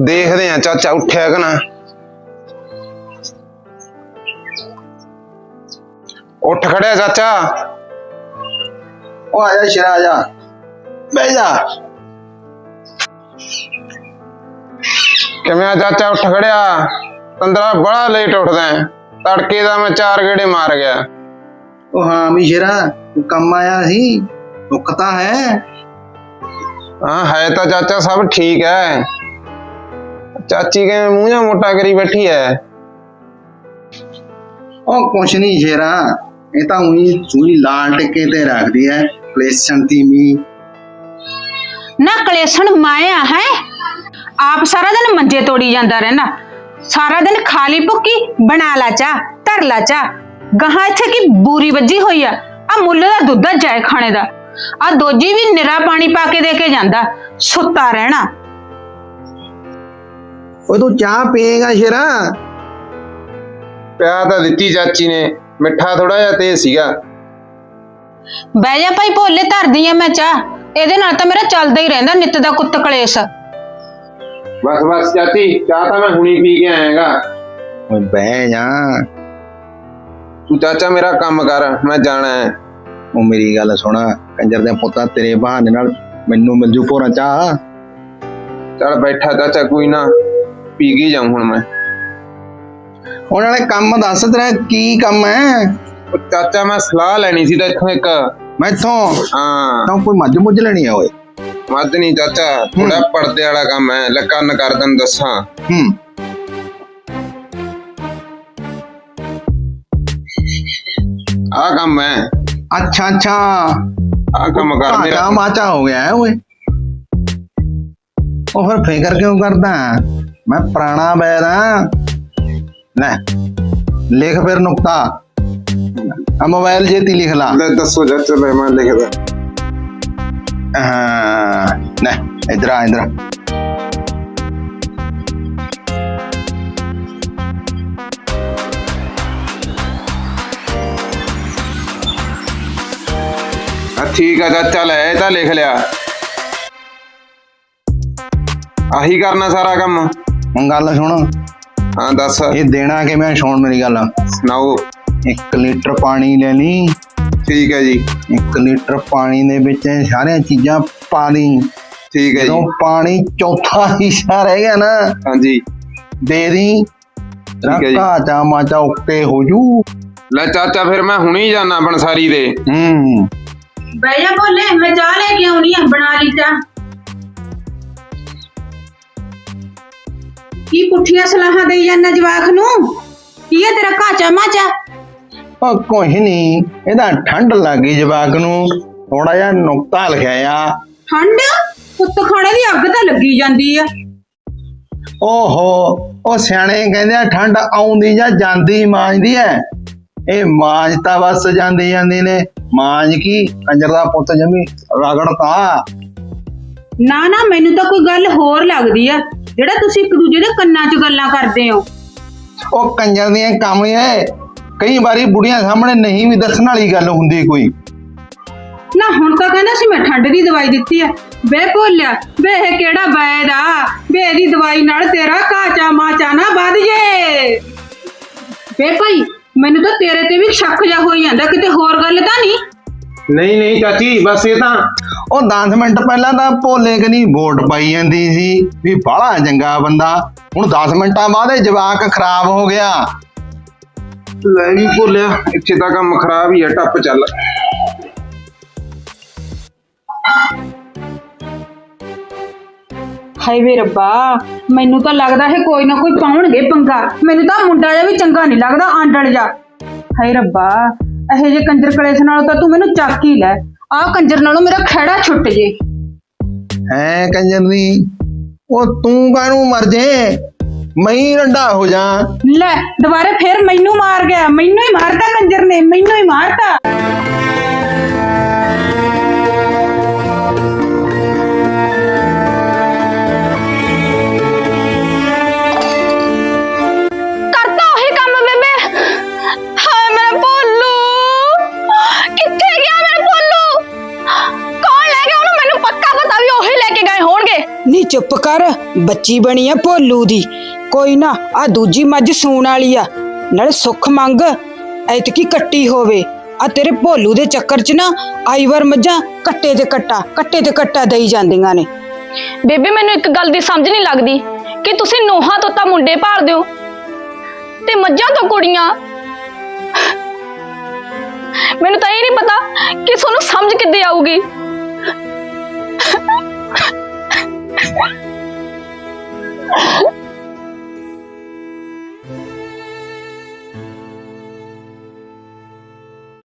ਦੇਖਦੇ ਆ ਚਾਚਾ ਉੱਠਿਆ ਕਿ ਨਾ। ਉੱਠ ਖੜਿਆ ਚਾਚਾ। ਉਹ ਆ ਜਾ ਸ਼ਰਾ ਆ ਜਾ। ਬਹਿ ਜਾ। ਕਿਵੇਂ ਆ ਚਾਚਾ ਉੱਠ ਖੜਿਆ? ਤੰਦਰਾ ਬੜਾ ਲੇਟ ਉੱਠਦਾ ਹੈ। ਤੜਕੇ ਦਾ ਮੈਂ ਚਾਰ ਗੇੜੇ ਮਾਰ ਗਿਆ। ਉਹ ਹਾਂ ਵੀ ਸ਼ਰਾ ਤੂੰ ਕੰਮ ਆਇਆ ਸੀ। ਦੁੱਖ ਤਾਂ ਹੈ। ਹਾਂ ਹੈ ਤਾਂ ਚਾਚਾ ਸਭ ਠੀਕ ਹੈ ਚਾਚੀ ਕਿਵੇਂ ਮੂੰਹ ਜਾਂ ਮੋਟਾ ਕਰੀ ਬੈਠੀ ਹੈ ਉਹ ਕੁਛ ਨਹੀਂ ਸ਼ੇਰਾ ਇਹ ਤਾਂ ਉਹੀ ਸੂਈ ਲਾਲ ਟਿੱਕੇ ਤੇ ਰੱਖਦੀ ਹੈ ਕਲੇਸ਼ਨ ਤੀਮੀ ਨਾ ਕਲੇਸ਼ਣ ਮਾਇਆ ਹੈ। ਆਪ ਸਾਰਾ ਦਿਨ ਮੰਜੇ ਤੋੜੀ ਜਾਂਦਾ ਰਹਿਣਾ ਸਾਰਾ ਦਿਨ ਖਾਲੀ ਭੁੱਕੀ ਬਣਾ ਲਾ ਚਾ ਧਰ ਲਾ ਚਾ। ਗਾਹਾਂ ਇੱਥੇ ਕੀ ਬੂਰੀ ਵੱਜੀ ਹੋਈ ਆ। ਆ ਮੁੱਲ ਦਾ ਦੁੱਧ ਆ ਜਾਏ ਖਾਣੇ ਦਾ। ਆ ਦੋਜੀ ਵੀ ਨਿਰਾ ਪਾਣੀ ਪਾ ਕੇ ਦੇ ਕੇ ਜਾਂਦਾ ਸੁੱਤਾ ਰਹਿਣਾ। ਉਹ ਤੂੰ ਚਾਹ ਪੀਏਗਾ ਸ਼ੇਰਾ? ਪਿਆ ਤਾਂ ਦਿੱਤੀ ਚਾਚੀ ਨੇ ਮਿੱਠਾ ਥੋੜਾ ਜਿਹਾ ਤੇਜ਼ ਸੀਗਾ। ਬਹਿ ਜਾ ਭਾਈ ਭੋਲੇ ਧਰਦੀ ਆ ਮੈਂ ਚਾਹ ਇਹਦੇ ਨਾਲ ਤਾਂ ਮੇਰਾ ਚੱਲਦਾ ਹੀ ਰਹਿੰਦਾ ਨਿੱਤ ਦਾ ਕੁੱਤ ਕਲੇਸ਼। ਬਸ ਬਸ ਚਾਚੀ ਚਾਹ ਤਾਂ ਮੈਂ ਹੁਣੀ ਪੀ ਕੇ ਆਇਆਗਾ। ਓਏ ਬਹਿ ਜਾ। ਤੂੰ ਚਾਚਾ ਮੇਰਾ ਕੰਮ ਕਰ ਮੈਂ ਜਾਣਾ ਹੈ। ਉਹ ਮੇਰੀ ਗੱਲ ਸੁਣ ਕੰਜਰ ਦੇ ਪੁੱਤਾ ਤੇਰੇ ਬਹਾਨੇ ਨਾਲ ਮੈਨੂੰ ਮਿਲ ਜੂ ਪੋਰਾ ਚਾਹ। ਚੱਲ ਬੈਠਾ ਚਾਚਾ ਕੋਈ ਨਾ ਪੀ ਕੇ ਜਾਉਂ ਹੁਣ ਮੈਂ। ਹੁਣ ਵਾਲੇ ਕੰਮ ਦੱਸ ਤੇਰਾ ਕੀ ਕੰਮ ਹੈ ਉਹ ਚਾਚਾ ਮੈਂ ਸਲਾਹ ਲੈਣੀ ਸੀ ਤਾਂ ਇੱਥੋਂ ਇੱਕ। ਮੈਥੋਂ ਹਾਂ। ਤਾਂ ਕੋਈ ਮੱਝ ਮੁੱਝ ਲੈਣੀ ਆ ਓਏ? ਮੱਧ ਨਹੀਂ ਚਾਚਾ ਥੋੜਾ ਪਰਦੇ ਵਾਲਾ ਕੰਮ ਹੈ ਲੈ ਕੰਨ ਕਰ ਤੈਨੂੰ ਦੱਸਾਂ। ਹੂੰ। ਆਹ ਕੰਮ ਹੈ ਅੱਛਾ ਅੱਛਾ। ਆਹ ਕੰਮ ਕਰ ਮੇਰਾ। ਮਾਚਾ ਹੋ ਗਿਆ ਹੈ ਓਏ। ਉਹ ਫਿਰ ਫਿਕਰ ਕਿਉਂ ਕਰਦਾ ਮੈਂ ਪੁਰਾਣਾ ਬੈਰ ਆ ਲੈ ਲਿਖ ਫਿਰ ਨੁਕਤਾ। ਆ ਮੋਬਾਈਲ ਜੇ ਤੀ ਲਿਖ ਲਾ। ਲੈ ਦੱਸੋ ਲੈ ਮੈਂ ਲਿਖਦਾ। ਹਾਂ ਲੈ ਇਧਰ ਆ ਇਧਰ ਠੀਕ ਆ ਚਾਚਾ ਲੈ ਇਹ ਤਾਂ ਲਿਖ ਲਿਆ। ਆਹੀ ਕਰਨਾ ਸਾਰਾ ਕੰਮ। ਹੁਣ ਗੱਲ ਸੁਣ। ਹਾਂ ਦੱਸ। ਇਹ ਦੇਣਾ ਕਿਵੇਂ ਸੁਣ ਮੇਰੀ ਗੱਲ? ਸੁਣਾਓ। 1 ਲੀਟਰ ਪਾਣੀ ਲੈ ਲਈ। ਠੀਕ ਹੈ ਜੀ। 1 ਲੀਟਰ ਪਾਣੀ ਦੇ ਵਿੱਚ ਸਾਰੀਆਂ ਚੀਜ਼ਾਂ ਪਾ ਲਈ। ਠੀਕ ਹੈ ਜਦੋਂ ਜੀ ਪਾਣੀ ਚੌਥਾ ਹਿੱਸਾ ਰਹਿ ਗਿਆ ਨਾ ਹਾਂਜੀ ਦੇ ਦੀ। ਰੱਖਾ ਚਾ ਮਾਚਾ ਉੱਤੇ ਹੋ ਜੂ। ਲੈ ਚਾਚਾ ਫਿਰ ਮੈਂ ਹੁਣੀ ਜਾਣਾ ਬਨਸਾਰੀ ਦੇ। ਹੂੰ। ਬਹਿ ਜਾ ਭੋਲੇ ਮੈਂ ਚਾਹ ਲੈ ਕੇ ਆਉਣੀ ਆ ਬਣਾ ਲਈ ਚਾਹ। ਕੀ ਪੁੱਠੀਆਂ ਸਲਾਹਾਂ ਦੇਈ ਜਾਂਦਾ ਜਵਾਖ ਨੂੰ? ਕੀ ਹੈ ਤੇਰਾ ਕਾਚਾ ਮਾਚਾ? ਉਹ ਕੁਛ ਨਹੀਂ ਇਹਦਾ ਠੰਡ ਲੱਗੀ ਜਵਾਕ ਨੂੰ। ਥੋੜਾ ਜਿਹਾ ਨੁਕਤਾ ਲਿਖਿਆ ਆ। ਠੰਡ? ਕੁੱਤ ਖਾਣੇ ਦੀ ਅੱਗ ਤਾਂ ਲੱਗੀ ਜਾਂਦੀ ਆ। ਓਹੋ ਉਹ ਸਿਆਣੇ ਕਹਿੰਦੇ ਆ ਠੰਡ ਆਉਂਦੀ ਜਾਂ ਜਾਂਦੀ ਮਾਂਜਦੀ ਐ। ਇਹ ਮਾਂਜ ਤਾਂ ਬਸ ਜਾਂਦੀ ਜਾਂਦੀ ਨੇ। ਮਾਂਜ ਕੀ ਕੰਜਰ ਦਾ ਪੁੱਤ ਜਮੀ ਰਗੜਤਾ ਨਾ ਨਾ ਮੈਨੂੰ ਤਾਂ ਕੋਈ ਗੱਲ ਹੋਰ ਲੱਗਦੀ ਆ ਜਿਹੜਾ ਤੁਸੀਂ ਇੱਕ ਦੂਜੇ ਦੇ ਕੰਨਾਂ 'ਚ ਗੱਲਾਂ ਕਰਦੇ ਹੋ। ਉਹ ਕੰਜਰ ਦੀਆਂ ਕਾਮਲੀਆਂ ਏ ਕਈ ਵਾਰੀ ਬੁੜੀਆਂ ਸਾਹਮਣੇ ਨਹੀਂ ਵੀ ਦੱਸਣ ਵਾਲੀ ਗੱਲ ਹੁੰਦੀ ਕੋਈ। ਨਾ ਹੁਣ ਤਾਂ ਕਹਿੰਦਾ ਸੀ ਮੈਂ ਠੰਡ ਦੀ ਦਵਾਈ ਦਿੱਤੀ ਆ। ਵੇ ਭੋਲਿਆ ਵੇ ਇਹ ਕਿਹੜਾ ਵੈਦ ਆ? ਵੇ ਇਹਦੀ ਦਵਾਈ ਨਾਲ ਤੇਰਾ ਕਾਚਾ ਮਾਚਾ ਨਾ ਵੱਧ ਜੇ। ਵੇ ਭਾਈ ਮੈਨੂੰ ਤਾਂ ਸ਼ੱਕ ਜਾ ਹੋਈ ਜਾਂਦਾ ਕਿਤੇ ਹੋਰ ਗੱਲ ਤਾਂ ਨਹੀਂ? ਨਹੀਂ ਨਹੀਂ ਚਾਚੀ ਬਸ ਇਹ ਤਾਂ ਉਹ 10 ਮਿੰਟ ਪਹਿਲਾਂ ਤਾਂ ਭੋਲੇ ਕਨੀ ਵੋਟ ਪਾਈ ਜਾਂਦੀ ਸੀ ਵੀ ਬਾਹਲਾ ਚੰਗਾ ਬੰਦਾ। ਹੁਣ 10 ਮਿੰਟਾਂ ਬਾਅਦ ਇਹ ਜਵਾਕ ਖਰਾਬ ਹੋ ਗਿਆ। ਲੈ ਵੀ ਭੁੱਲਿਆ ਇੱਥੇ ਤਾਂ ਕੰਮ ਖਰਾਬ ਹੀ ਹੈ ਟੱਪ ਚੱਲ। ਹਾਏ ਵੇ ਰੱਬਾ ਮੈਨੂੰ ਤਾਂ ਲੱਗਦਾ ਹੈ ਕੋਈ ਨਾ ਕੋਈ ਪਾਉਣਗੇ ਪੰਗਾ। ਮੈਨੂੰ ਤਾਂ ਮੁੰਡਾ ਜਿਹਾ ਵੀ ਚੰਗਾ ਨਹੀਂ ਲੱਗਦਾ ਆਂਡਲ ਜਾ ਹਾਏ ਰੱਬਾ ਇਹੋ ਜੇ ਕੰਜਰ ਕਲੇਸ਼ ਨਾਲੋਂ ਤਾਂ ਤੂੰ ਮੈਨੂੰ ਚੱਕ ਹੀ ਲੈ। ਆਹ ਕੰਜਰ ਨਾਲੋਂ ਮੇਰਾ ਖਹਿੜਾ ਛੁੱਟ ਜੇ। ਹੈ ਕੰਜਰ ਦੀ ਉਹ ਤੂੰ ਕਾਹਨੂੰ ਮਰ ਜੇ? ਮੈਂ ਰੰਡਾ ਹੋ ਜਾ। ਲੈ ਦੁਬਾਰੇ ਫੇਰ ਮੈਨੂੰ ਮਾਰ ਗਿਆ। ਮੈਨੂੰ ਹੀ ਮਾਰਤਾ ਕੰਜਰ ਨੇ ਮੈਨੂੰ ਹੀ ਮਾਰਤਾ। ਨੀ ਚੁੱਪ ਕਰ, ਬੱਚੀ ਬਣੀ ਆ ਭੋਲੂ ਦੀ। ਕੋਈ ਨਾ, ਆ ਦੂਜੀ ਮੱਝ ਸੂਣ ਵਾਲੀ ਆ। ਨਾਲੇ ਸੁੱਖ ਮੰਗ, ਐਤਕੀ ਕੱਟੀ ਹੋਵੇ। ਆ ਤੇਰੇ ਭੋਲੂ ਦੇ ਚੱਕਰ 'ਚ ਨਾ ਆਈ ਵਾਰ ਮੱਝਾਂ ਕੱਟੇ ਤੇ ਕੱਟਾ, ਕੱਟੇ ਤੇ ਕੱਟਾ ਦੇਈ ਜਾਂਦੀਆਂ ਨੇ। ਬੇਬੇ, ਮੈਨੂੰ ਇੱਕ ਗੱਲ ਦੀ ਸਮਝ ਨਹੀਂ ਲੱਗਦੀ। ਕਿ ਤੁਸੀਂ ਨੋਹਾਂ ਤੋਂ ਤਾਂ ਮੁੰਡੇ ਭਾਲਦੇ ਹੋ ਤੇ ਮੱਝਾਂ ਤੋਂ ਕੁੜੀਆਂ। ਮੈਨੂੰ ਤਾਂ ਇਹ ਨਹੀਂ ਪਤਾ ਕਿ ਤੁਹਾਨੂੰ ਸਮਝ ਕਿੱਦੇ ਆਊਗੀ।